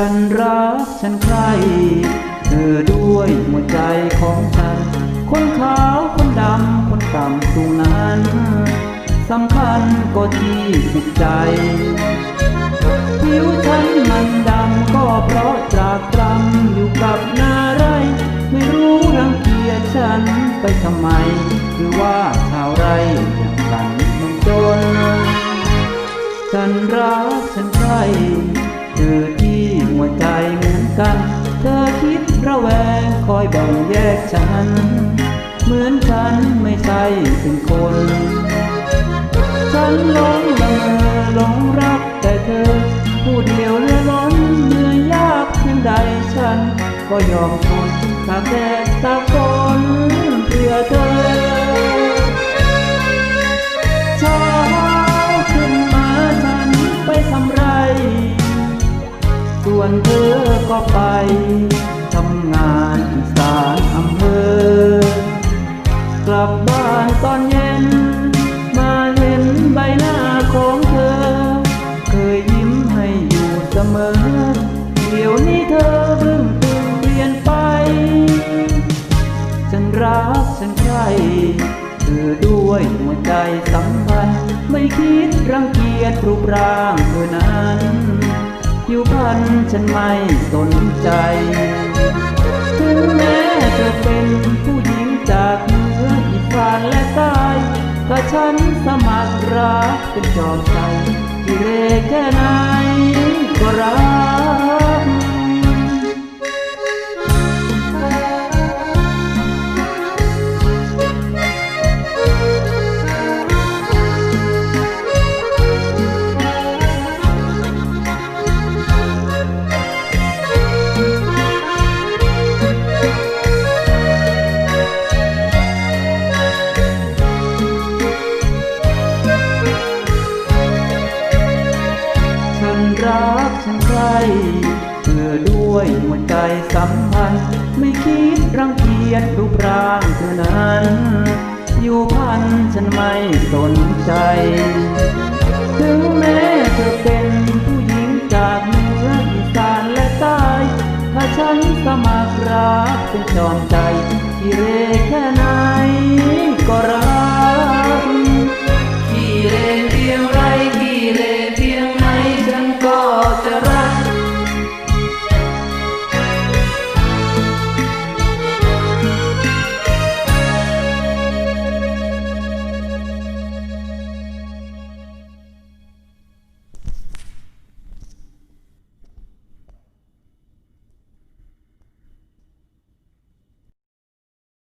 ฉันรักฉันใคร เธอด้วยหัวใจของฉัน คนขาวคนดำคนต่ำสูงนั้นสำคัญก็ที่จิตใจ ผิวฉันมันดำก็เพราะจากตรำอยู่กับนาไร ไม่รู้รังเกียจฉันไปทำไม หรือว่าชาวไรอย่างฉันมันจน ฉันรักฉันใคร กัน เธอคิดระแวงคอยแบ่งแยกฉัน เหมือนฉันไม่ใช่เป็นคน ฉันหลงละเมอหลงรักแต่เธอ ผู้เดียวเลือล้นเหนื่อยยากเพียงใดฉัน ก็ยอมทนตากแดดตากฝนเพื่อเธอเช้าขึ้นมาฉันไปทำไรส่วนเธอ ก็ไปทำงานอีสานอำเภอกลับบ้านตอนเย็น มาเห็นใบหน้าของเธอ เคยยิ้มให้อยู่เสมอ เดี๋ยวนี้เธอเพิ่งเปลี่ยนไป ฉันรักฉันใครเธอด้วยหัวใจสัมพันธ์ไม่คิดรังเกียจรูปร่างเธอนั้น ผิวพรรณฉันไม่สนใจ ถึงแม้เธอเป็นผู้หญิงจากเหนืออีสานและใต้ก็ฉันสมัครรักเป็นจอมใจที่เรแค่ไหนก็รัก รักฉันใครเธอด้วยหัวใจสัมพันธ์ ไม่คิดรังเกียจรูปร่างเธอนั้น อยู่พันฉันไม่สนใจ ถึงแม้เธอเป็นผู้หญิงจากเหนืออีสานและใต้ถ้าฉันสมัครรักเป็นจอมใจ ที่เรแค่ไหนก็รัก